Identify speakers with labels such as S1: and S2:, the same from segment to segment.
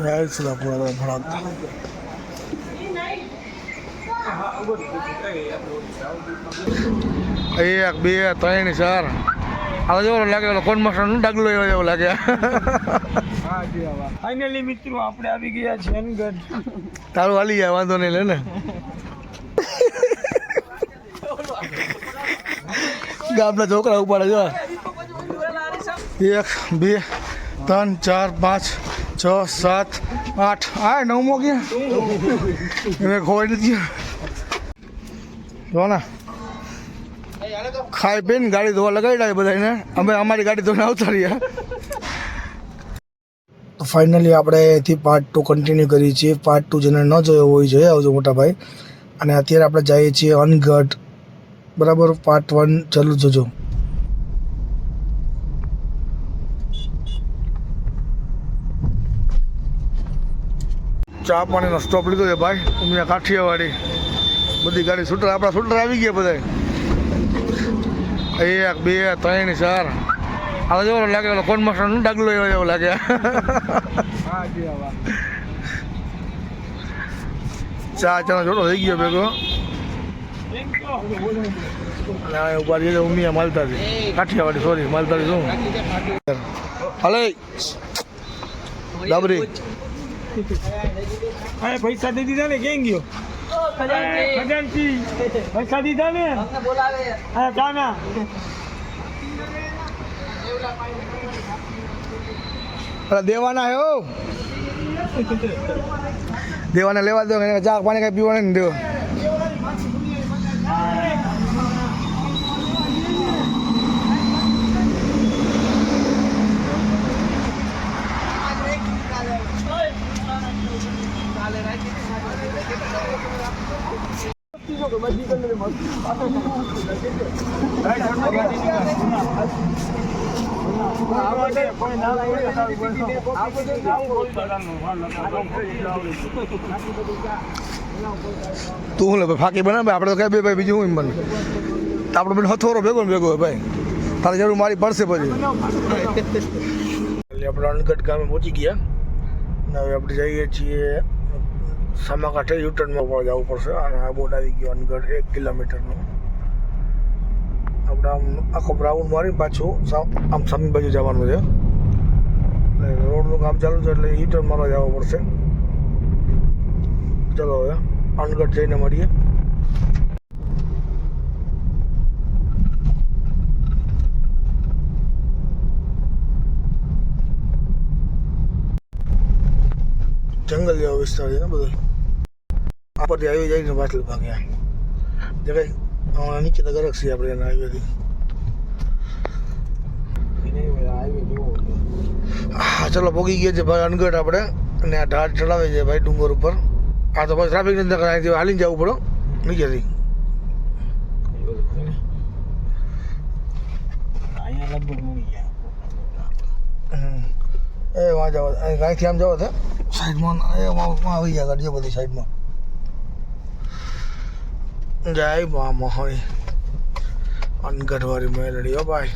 S1: સુધાપુરા ભણાવ એક બે ત્રણ ચાર. હવે જેવો લાગે ઓલો કોણ મસાલો ડગલો એવો જેવો લાગે.
S2: ફાઇનલી મિત્રો આપણે આવી ગયા છે અનગઢ.
S1: તારું હાલી જાય વાંધો નહીં લે ને. ગામના છોકરા ઉપાડે જો એક બે ત્રણ ચાર પાંચ. છ, સાત, આઠ. આ નવમો ગયા મેં ખોવાઈ નથી. જો ને. ખાઈ પીને ગાડી ધોવા લગાવી લાગે બધાને અમે અમારી ગાડી ધોઈને આવતા રહ્યા. તો ફાઇનલી આપણે એથી પાર્ટ ટુ કન્ટિન્યુ કરીએ છીએ. પાર્ટ ટુ જેને ન જોયો હોય જોઈએ આવજો મોટા ભાઈ. અને અત્યારે આપણે જઈએ છીએ અનગઢ. બરાબર? પાર્ટ વન ચાલુ જોજો ચા પાણીનો સ્ટોપ લીધો છે ભાઈ. ઉમિયા કાઠિયાવાડી બધી ગાડી શૂટર આપણા શૂટર આવી ગયા બધા એક, બે, ત્રણ, ચાર. આ જેવો, લાગે ઓલો કોણ મસાલો ડાગલો એવો એવો લાગે. ચા ચાનો જોડો થઈ ગયો ભેગો.
S2: થેન્ક યુ
S1: અને આ ઊભા રહી ઉમિયા માલતાજી કાઠિયાવાડી સોરી માલતાજી શું? હલે. ડાબરી
S2: અરે પૈસા દે દીધા ને કેમ ગયો? ખજાનસી પૈસા દીધા ને?
S1: અરે દેવાના હે ઓ દેવાને લેવા દો ચા પાણી કઈ પીવાને ને દેવો તું શું લે ભાઈ ફાકી બનાવે? આપણે તો કઈ બે ભાઈ બીજું હું બને. તો આપણો બેન હથોરો ભેગો ને ભેગો ભાઈ. તારે જરૂર મારી પડશે પછી. એટલે આપણે અનગઢ ગામે પહોંચી ગયા. અને હવે આપણે જઈએ છીએ સામાકાંઠે યુટર્નમાં પણ જવું પડશે અને આ બોર્ડ આવી ગયો અનગઢ એક કિલોમીટરનો. આપણે આમ આખો બ્રાઉન્ડ મારી પાછું સામ- આમ સામી બાજુ જવાનું છે. એટલે રોડનું કામ ચાલુ છે એટલે યુટર્ન મારવા જવું પડશે. ચલો હવે, અનગઢ જઈને મળીએ. જંગલ જેવો વિસ્તાર છે ને બધો. આ પરથી આવી જાય ને પાછળ ભાગ્યા જે કઈ નીચે તો ગરક છીએ આપણે એના હાઈવેથી હા ચલો ભોગી ગયા છે ભાઈ અનગઢ આપણે અને આ ઢાળ ચડાવે છે ભાઈ ડુંગર ઉપર. આ તો પછી ટ્રાફિક નથી અહીંથી હાલીને જવું પડે નીચેથી. એ વાંચા અહીંથી આમ જાવ છે સાઈડમાં એ વાં વાં આવી જાય ગાડીઓ બધી સાઈડમાં. જય મા મોહણી અનગઢવાળી મેલડી હો ભાઈ.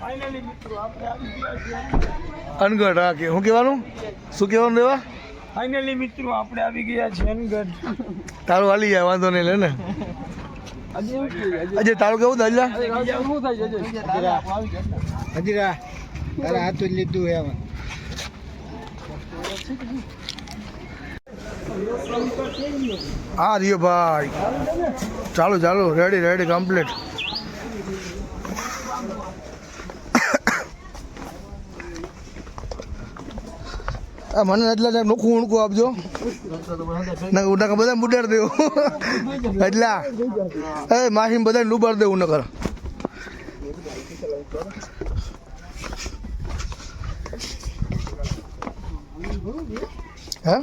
S2: ફાઇનલી મિત્રો આપણે આવી ગયા છીએ
S1: અનગઢ હા કે શું કહેવાનું? શું કહેવાનું દેવા
S2: ફાઇનલી મિત્રો આપણે આવી ગયા છે અનગઢ.
S1: તારું હાલી જાય વાંધો નહીં લે ને. અજય તારું કેવું થાય હજી
S2: હજીરા. તારા હાથું જ લીધું એમ.
S1: હા રહ્યો ભાઈ. ચાલુ ચાલુ રેડી રેડી કમ્પ્લીટ મને એટલા નોખું ઊણકું આપજો. ના ઉડા બધા બુડાડ દેવું. એટલા એ માહી બધા ડૂબાડ દેવું નકર. હે?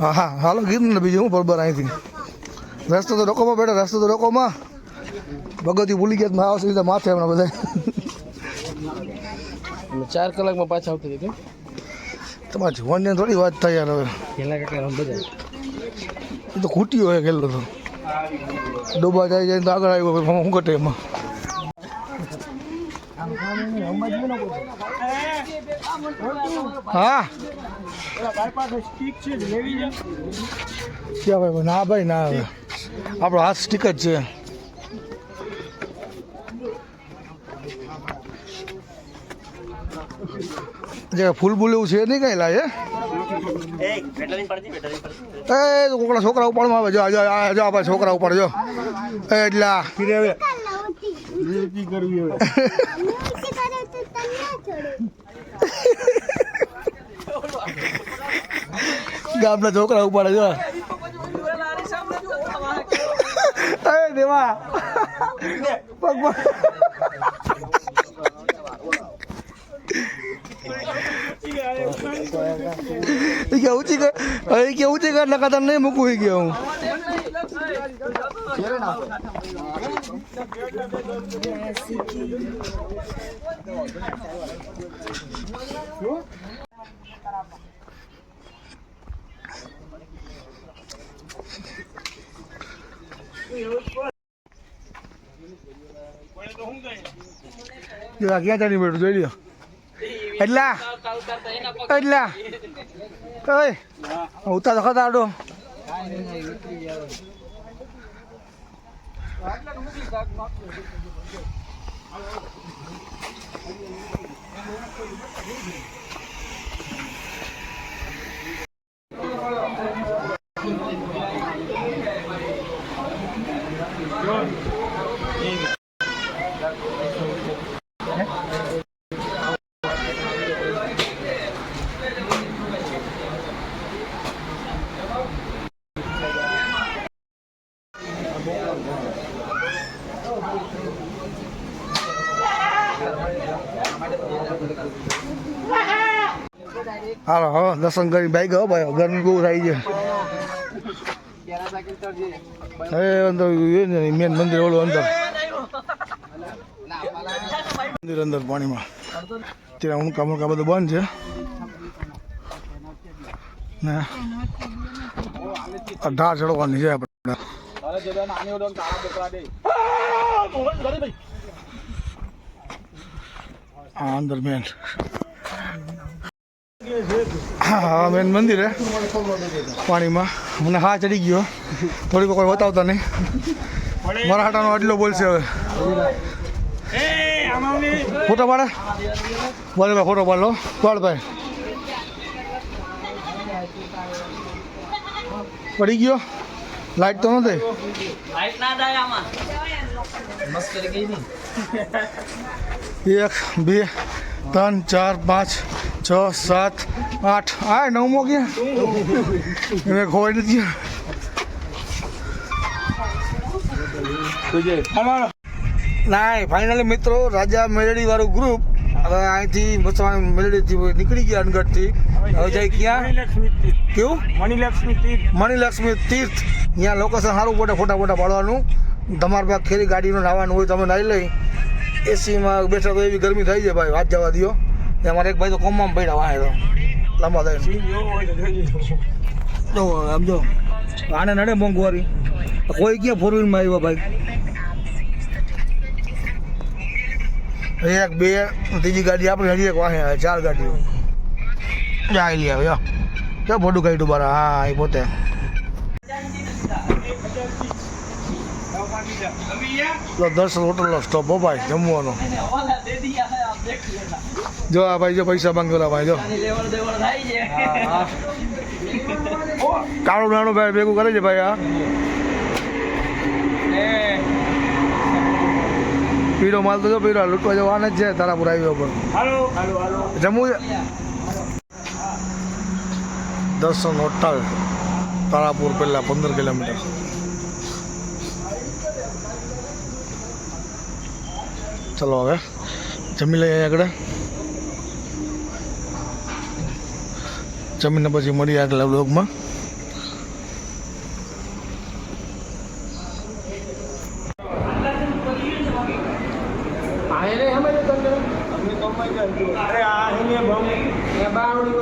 S1: હા હા હાલો ગીર ને બીજું હું બરોબર અહીંથી. રસ્તો તો રોકોમાં બેઠો રસ્તો તો રોકોમાં. ભગવતી ભૂલી ગયા માં આવશે સીધા માથે હમણાં બધા
S2: ચાર કલાકમાં પાછા આવતી હતી
S1: તમારે જોવાની થોડી વાત થાય યાર હવે.
S2: પેલા કાકા બધા.
S1: એ તો ખૂટી હોય ગયેલો તો. ડોબા જાય જાય તો આગળ આવ્યો હું શું ઘટે એમાં? હા.
S2: સ્ટીક છે લેવી છે
S1: ક્યાં ભાઈ? ના ભાઈ ના હવે આપણો હાથ સ્ટીક જ છે. જે ફૂલ બુલ એવું છે નહીં કઈ લાગે એ કોકડા છોકરા ઉપાડમાં આવે. જો જો આ જો છોકરા ઉપાડજો. એટલે.
S2: કરવી હવે
S1: ગામના છોકરા ઉપાડે જો અરે દેવા. પગ પગ એ કે ઊંચી કર કે નકા તને નહીં મૂકું એ કે હું. ક્યાં ચાલી બેઠું જોઈ લ્યો. એટલા? એટલા? ઓય ઉતા તો ખતા આડો. હાલો, હવે દર્શન કરી બાઈક હો ભાઈ ગરમી બહુ થાય છે? હવે અંદર મેન મંદિર ઓલું અંદર. મંદિર અંદર પાણીમાં. ત્યાં ઉણકા મુણકા બધું બંધ છે. ને ઢાળ ચડવાની છે આપણે. અંદર મેન હા, મેન મંદિર હે, પાણીમાં. મને હા ચડી ગયો. થોડીક કોઈ બતાવતા નહીં. મરાઠાનો આટલો બોલશે હવે. ફોટો પાડે? બોલે ભાઈ ફોટો પાડ. લો પાડ ભાઈ. પડી ગયો? લાઈટ તો નથી
S3: લાઈટ ના થાય આમાં
S1: એક, બે, ત્રણ, ચાર, પાંચ છ સાત આઠ. આ નવમો ગયા મેં ખોવાઈ નથી. ના ફાઇનલી મિત્રો રાજા મેલડી વાળું ગ્રુપ હવે અહીંથી મસવા મેળડી નીકળી ગયા અનગઢથી. હવે જાય ક્યાં? કેવું?
S2: મણિલક્ષ્મી તીર્થ.
S1: મણિલક્ષ્મી તીર્થ. અહીંયા લોકેશન સારું પડે ફોટા ફોટા પાડવાનું. તમારે પાસે ખેરી ગાડીનું નાવાનું હોય તમે નાહી લઈ. એસીમાં બેઠા તો એવી ગરમી થઈ જાય ભાઈ વાત જવા દો અમારે એક ભાઈ તો કોમમાં પડ્યા વાહે તો. લાંબા
S2: લેજો.
S1: જો આમ જો. આને નડે મોંઘવારી. કોઈ ક્યાં ફોર વ્હીલમાં આવ્યો ભાઈ? એક બે ત્રીજી ગાડી આપણે હજી એક વાહે આવે ચાર ગાડીઓ. જાય લઈ આવે ક્યાં ફોટો કાઢ્યું બારા. હા એ પોતે. દર્શન દસ હોટલનો સ્ટોપ હો ભાઈ જમવાનો. જો આ ભાઈ જો પૈસા માંગેલા ભાઈ જો. કાળું નાનું ભાઈ ભેગું કરે છે ભાઈ આ પીળો માલ તો જો પીળો લૂંટવા જવાના જ છે તારાપુર હાઈવે
S2: પર
S1: જમવું દર્શન હોટલ તારાપુર પહેલા પંદર કિલોમીટર. ચલો હવે, જમી લઈએ આગળ. જમીને પછી મળીએ આગલા બ્લોગમાં
S2: અરે આ હિને બમ. એ બાવડી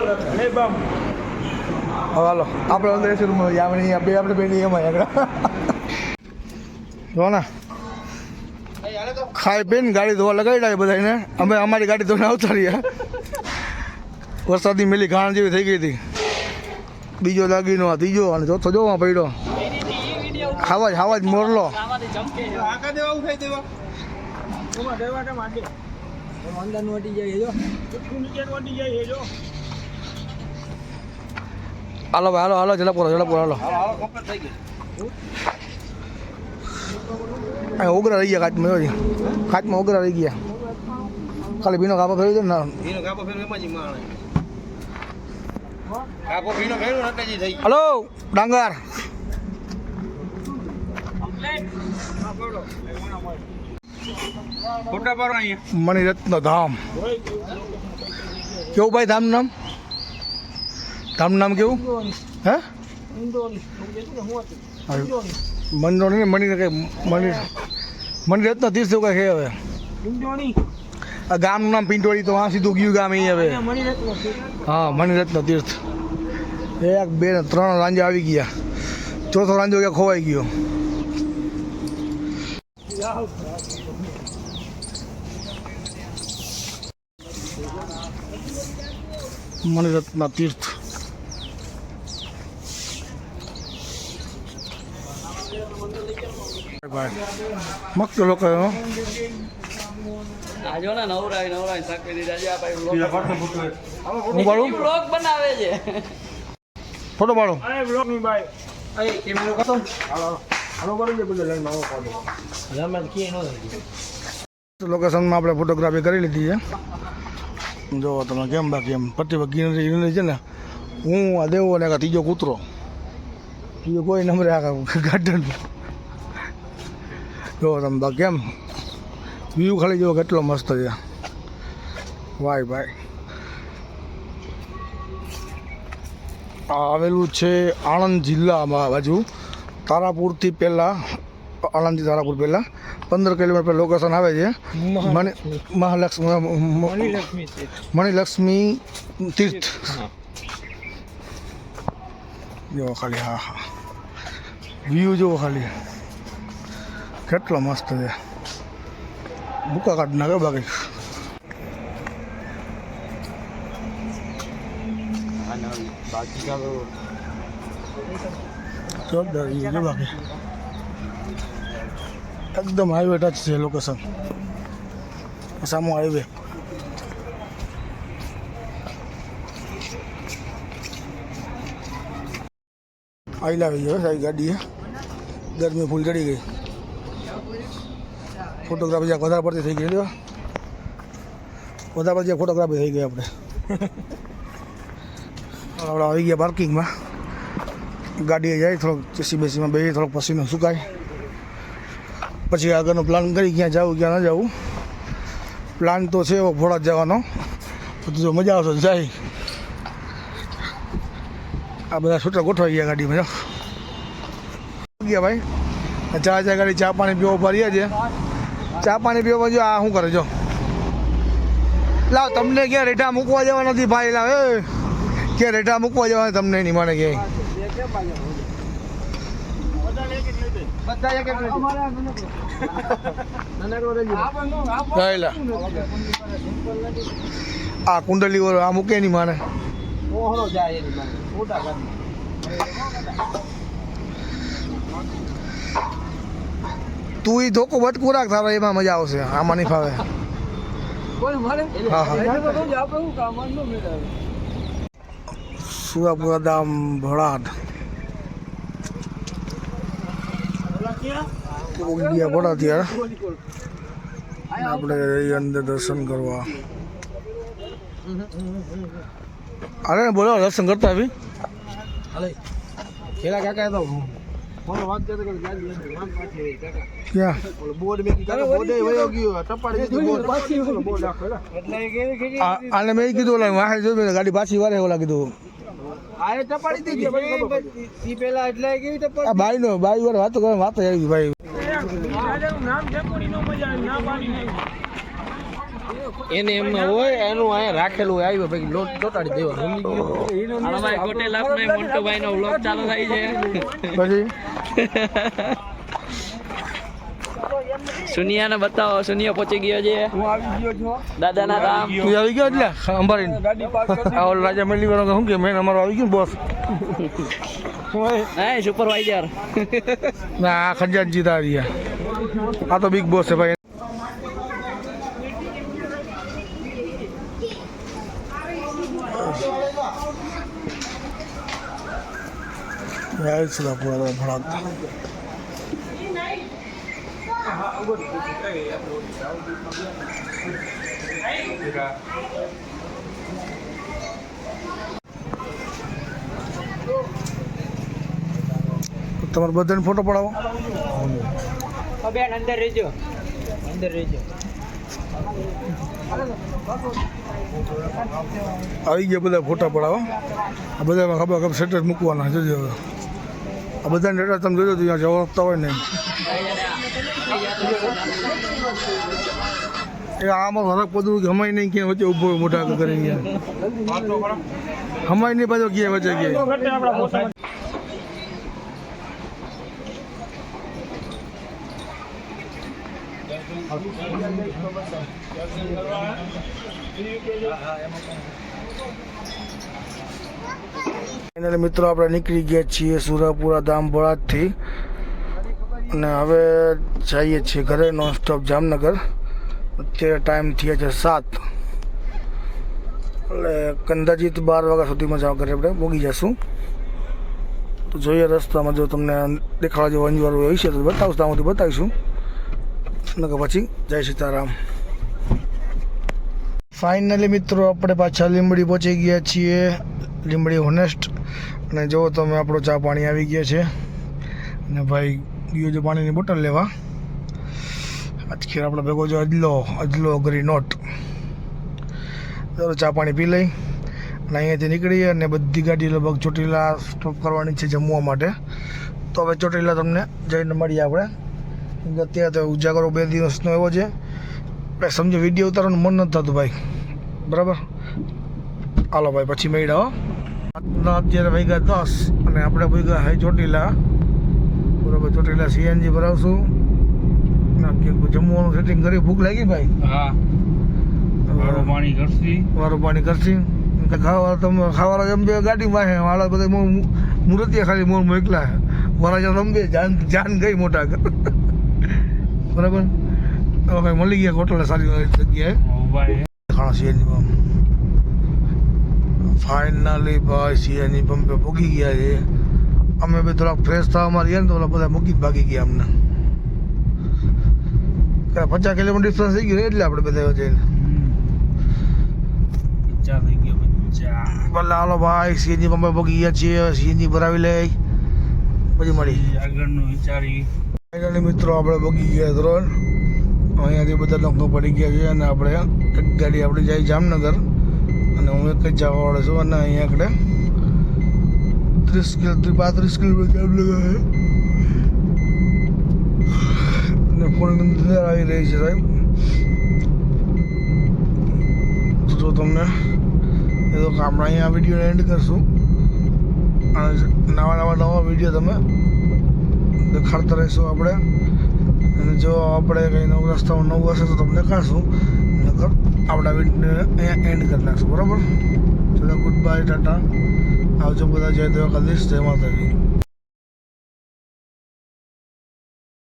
S2: અરે
S1: હાલો આપણે અંદર એસી રૂમમાં જઈએ બે આપણે બે એમાં આગળ. જો ને. ખાઈ પીને ગાડી ધોવા લગાવી લાગે બધાને અમે અમારી ગાડી ધોઈને આવતા રહ્યા. વરસાદની મેલી ઘાણ જેવી થઈ ગઈ હતી. બીજો દાગીનો આ ત્રીજો અને ચોથો જોવા પડ્યો. ખાવા જ જ મોરલો.
S2: એમાં જો જો
S1: હાલો ભાઈ, હાલો હાલો ઝડપ કરો ઝડપ હાલો ઉગ્ર રહી ગયા કાચમાં કાચમાં ઉગ્ર રહી ગયા. ખાલી ભીનો કાપો ફેરવી દે ને. હલો ડાંગર
S2: ફોટા પાડો અહીંયા.
S1: મણિરત્ન ધામ. કેવું ભાઈ ધામ નામ? ધામ નામ કેવું? હે? મંદોણી ને મણિ કઈ મણિ મણિરત્ન તીર્થ એવું કઈ હવે. ગામનું નામ પિંટોળી તો આ સીધું ગયું ગામ અહીં હવે. હા મણિરત્ન તીર્થ. એક, બે ત્રણ રાંજા આવી ગયા. ચોથો રાંજો ક્યાં ખોવાઈ ગયો. મણિરત્ન તીર્થ. ભાઈ, મસ્ત લોકો હો.
S3: આ ને નવરાય નવરાય સાકવી દીધા છે. આ ભાઈ
S1: હું પાડું?
S3: બ્લોગ બનાવે છે.
S1: ફોટો પાડો.
S2: અરે બ્લોકની ભાઈ. અરે કેમેરો કતો હાલો. હાલો કરી દે બધું લઈને આવો પાડો રમત કે નો
S1: લોકેશનમાં આપણે ફોટોગ્રાફી કરી લીધી છે. જો તમે કેમ બાકી એમ? પ્રતિભા ગીનરી ગીનરી છે ને? હું આ દેવો અને આ ત્રીજો કૂતરો. ત્રીજો કોઈ નંબરે આ ગાર્ડન જો તમે બાકી કેમ વ્યૂ ખાલી જોવો કેટલો મસ્ત છે. વાય ભાઈ. આવેલું છે આણંદ જિલ્લામાં બાજુ. તારાપુરથી પહેલાં આણંદથી તારાપુર પહેલાં પંદર કિલોમીટર લોકેશન આવે છે. મણિ મહાલક્ષ્મી.
S2: મણિલક્ષ્મી
S1: તીર્થ. જુઓ ખાલી હા હા. વ્યૂ જુઓ ખાલી. કેટલો મસ્ત છે. ભૂકા કાઢ નાખે બાકી જોરદાર view છે બાકી એકદમ હાઈવે ટચ છે લોકેશન સામો હાઈવે આઈ લાવી ગયો સારી ગાડી ગરમી ફૂલ ચડી ગઈ ફોટોગ્રાફી જ્યાં વધારે પડતી થઈ ગયેલી વધારે પડતી ફોટોગ્રાફી થઈ ગઈ આપણે. આપણે આવી ગયા પાર્કિંગમાં ગાડીએ જાય, થોડોક ચેસી બેસીમાં બેસી થોડોક પસીનો સુકાય. પછી આગળનો પ્લાન કરી ક્યાં જવું, ક્યાં ન જવું. પ્લાન તો છે ફોડા જ જવાનો. બધું જો મજા આવશે, જાય. આ બધા છૂટા ગોઠવાઈ ગયા ગાડીમાં, જો. ગયા ભાઈ. ચા ચા ગાડી ચા પાણી પીવો ભરીએ રહ્યા છે. ચા પાણી પીવા જો આ શું કરે જો લાવ, તમને ક્યાં રેઠા મૂકવા જવા નથી ભાઈ, લાવ, એ. ક્યાં રેઠા મૂકવા જવા તમને નહીં મને ક્યાંય. આ કુંડલી આ મૂકે નહીં માને.
S2: જાય એની પાસે મોટા ગાડી
S1: તું એ ધોકો ભટકું રાખ તારા એમાં મજા આવશે. આમાં નહીં ફાવે. સુરાપુરા ધામ
S2: ઓલા
S1: ગયા ભળા ત્યારે આપણે અંદર દર્શન કરવા. અરે બોલો દર્શન કરતા આવી?
S2: કાકા તો મને વાત કરતો કે ગાડી લઈને વામ પાછી કાકા.
S1: ક્યાં?
S2: ઓલો બોર્ડ મેં કાકા બોર્ડ વયો ગયો. ટપાડી દીધું બોર્ડ. પાછી બોર્ડ આખો એટલે કેવી કેવી
S1: આને મેં કીધું ઓલા વાહે ગાડી પાછી વારે ઓલા કીધું
S2: આ એ ટપાડી દીધી. ઈ પેલા એટલે કેવી ટપાડી
S1: આ બાઈ નો બાઈ વાર વાત કરે વાત આવી ભાઈ.
S2: નામ જપોડી નો મજા ના પાડી એને એમ હોય એનું અહીંયા રાખેલું હોય આવ્યો ભાઈ લોટ ચોટાડી દેવા. સમજી ગયો
S3: આમાં ગોટેલ આપને મોન્ટુભાઈ નો વ્લોગ ચાલુ થાય છે.
S1: પછી?
S3: સુનિયાને બતાવો સુનિયા પહોંચી ગયો છે.
S2: હું આવી ગયો છું.
S3: દાદાના રામ
S1: તું આવી ગયો એટલે? અંબારી
S2: ગાડી પાર્ક કરી
S1: ઓલો રાજા મેલી વાળો શું કે મેન અમારો આવી ગયો બોસ
S3: હા સુપરવાઇઝર
S1: ના આ ખજાનજી તારી આ તો બિગ બોસ છે ભાઈ. જય શ્રી પૂરા ભણાવતા. તમારે બધાને ફોટો પડાવો?
S2: બેન અંદર રહેજો. અંદર રહેજો.
S1: આવી ગયા બધા ફોટા પડાવો. આ બધામાં ખબર ખબર સ્ટેટસ મૂકવાના જોજો હવે. આ બધાને ડેટા તમે જોજો, ત્યાં ત્યાં આપતા હોય ને. એ આમાં ફરક પડતું કે હમાય નહીં ક્યાં વચ્ચે ઊભો મોટા કરીને. હમાય નહીં પાછો ક્યાં વચ્ચે ક્યાંય.
S2: હા હા ફોટા
S1: ફાઇનલી મિત્રો, આપણે નીકળી ગયા છીએ સુરાપુરા ધામ ભોળાદથી અને હવે જઈએ છીએ ઘરે નોન સ્ટોપ જામનગર. અત્યારે ટાઈમ થયા છે સાત. એટલે કંદાજીત બાર વાગ્યા સુધીમાં જાવ ઘરે આપણે પોગી જશું. તો જોઈએ રસ્તામાં જો તમને દેખાડવા જેવું અંજવાળું હોય છે તો બતાવશું ત્યાંથી બતાવીશું. નકર પછી જય સીતારામ. ફાઇનલી મિત્રો, આપણે પાછા લીંબડી પહોંચી ગયા છીએ. લીંબડી હોનેસ્ટ અને જો તમે આપણો ચા પાણી આવી ગયા છે. અને ભાઈ, ગયો છે પાણીની બોટલ લેવા. આજખેર આપણે ભેગો જો અજલો અજલો અઘરી નોટ. ચાલો ચા પાણી પી લઈ. અને અહીંયાથી નીકળીએ અને બધી ગાડી લગભગ ચોટીલા સ્ટોપ કરવાની છે જમવા માટે. તો હવે ચોટીલા તમને જઈને મળીએ આપણે. અત્યારે તો ઉજાગરો બે દિવસનો એવો છે. આપણે સમજો, વીડિયો ઉતારવાનું મન નથી થતું ભાઈ. બરાબર? હાલો ભાઈ, પછી મેળા હો. રાતના અત્યારે વાગ્યા દસ અને આપણે ભૂગ્યા હાઈ ચોટીલા. બરાબર ચોટીલા સીએનજી ભરાવશું. જમવાનું સેટિંગ કરી ભૂખ લાગી ભાઈ?
S2: હા. મારું પાણી કરશી
S1: વારું પાણી કરશી ખાવા તમે ખાવાના જમજો ગાડીમાં હે વાળા બધા મૂર્તિયા ખાલી મોર મોકલા જણ રમજે જાન જાન ગઈ મોટા બરાબર? હવે મળી ગયા હોટલે સારી જગ્યાએ. ખાણા સીએનજીમાં. ફાઇનલી ભાઈ સીએનજી પંપે પૂગી ગયા છે. અમે બી થોડાક ફ્રેશ થવા મારી ગયા ને તો બધા મૂકી ભાગી ગયા અમને. કે પચાસ કિલોમીટર ડિસ્ટન્સ થઈ ગયું એટલે આપણે બધા જઈને. ભલે હાલો ભાઈ સીએનજી પંપે પૂગી ગયા છીએ સીએનજી ભરાવી લે પછી મળી.
S2: આગળનું વિચારી.
S1: ફાઇનલી મિત્રો આપણે બગી ગયા ધ્રોલ અહીંયાથી બધા લોકો પડી ગયા છે અને આપણે એક ગાડી આપણે જાય જામનગર. અને હું એક જ જવાવાળો છું અને અહીંયા આગળ ત્રીસ કિલો પાંત્રીસ કિલોમીટર છે. અને ફોનની આવી રહી છે સાહેબ. જો તમને એ તો આપણે અહીંયા વીડિયો એન્ડ કરશું. અને નવા નવા નવા વીડિયો તમે દેખાડતા રહીશું આપણે. અને જો આપણે કંઈ નવું રસ્તામાં નવું હશે તો તમને નકર આપણા વિડીયોને અહીંયા એન્ડ કરી નાખશું, બરાબર? ચલો ગુડ બાય ટાટા. આવજો બધા જય દેવા કદીશ જય માતાજી.